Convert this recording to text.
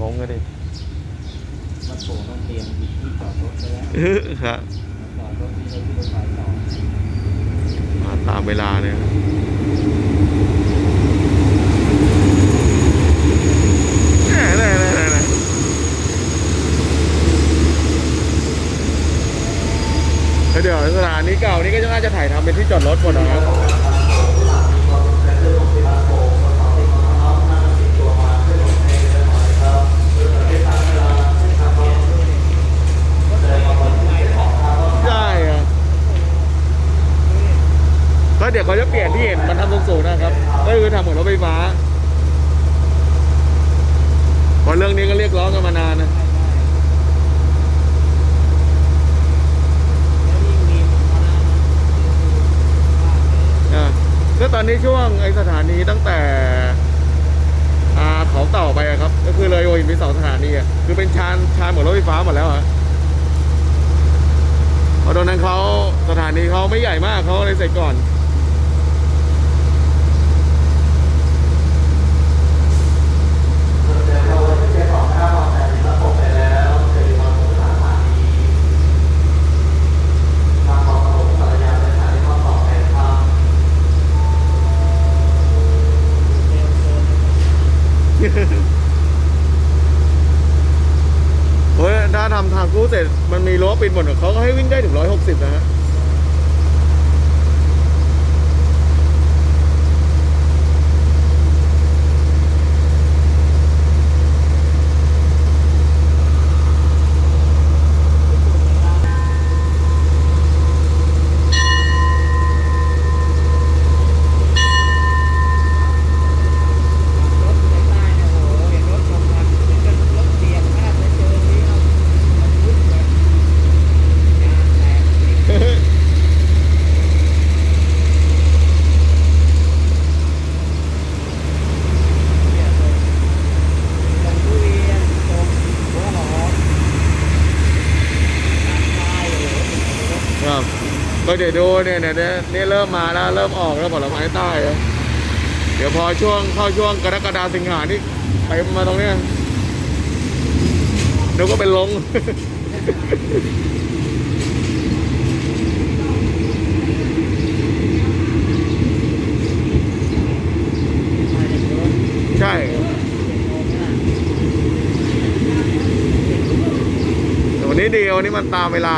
งงกันดิมาโผล่ต้องเตรียมที่จอดรถไว้แล้วครับจอดรถที่ให้ที่รถไฟต่อมาตามเวลาเลยแน่แน่แน่แน่แน่แล้วเดี๋ยวสถานีเก่านี่ก็น่าจะถ่ายทำเป็นที่จอดรถหมดนะครับ ใช่ครับ ก็เดี๋ยวเขาจะเปลี่ยนที่เห็นมันทำสูงนะครับ ก็คือทำเหมือนรถไฟฟ้าเพราะเรื่องนี้ก็เรียกร้องกันมานานนะก็ตอนนี้ช่วงไอสถานีตั้งแต่อาเขาเต่าไปครับ ก็คือเลยโอหินมีสองสถานีอะคือเป็นชานชานเหมือนรถไฟฟ้าหมดแล้วอะเพราะตอนนั้นเขาสถานีเขาไม่ใหญ่มากเขาเลยเสร็จก่อน เฮ้ยถ้าทำทางคู่เสร็จมันมีรั้อปิดหมดเขาก็ให้วิ่งได้ถึงร้อยหกสิบนะฮะ รถในใต้เนี่ยโอ้โหเห็นรถลงมาเป็นรถเสียงมากเลยเจอนี้เอามันวุ่นเลยยางแตกเนี่ยเลยตรงทุเรียนตรงหัวหอมตามทายโอ้โหรถ ครับ ก็เดี๋ยวดูเนี่ยเนี่ยเนี่ยเริ่มมาแล้วเริ่มออกแล้วผลไม้ใต้เดี๋ยวพอช่วงเข้าช่วงกรกฎาสิงหานี่ไปมาตรงเนี้ยเดี๋ยวก็เป็นลงใช่เดี๋ยวันนี้ดีวันนี้มันตามเวลา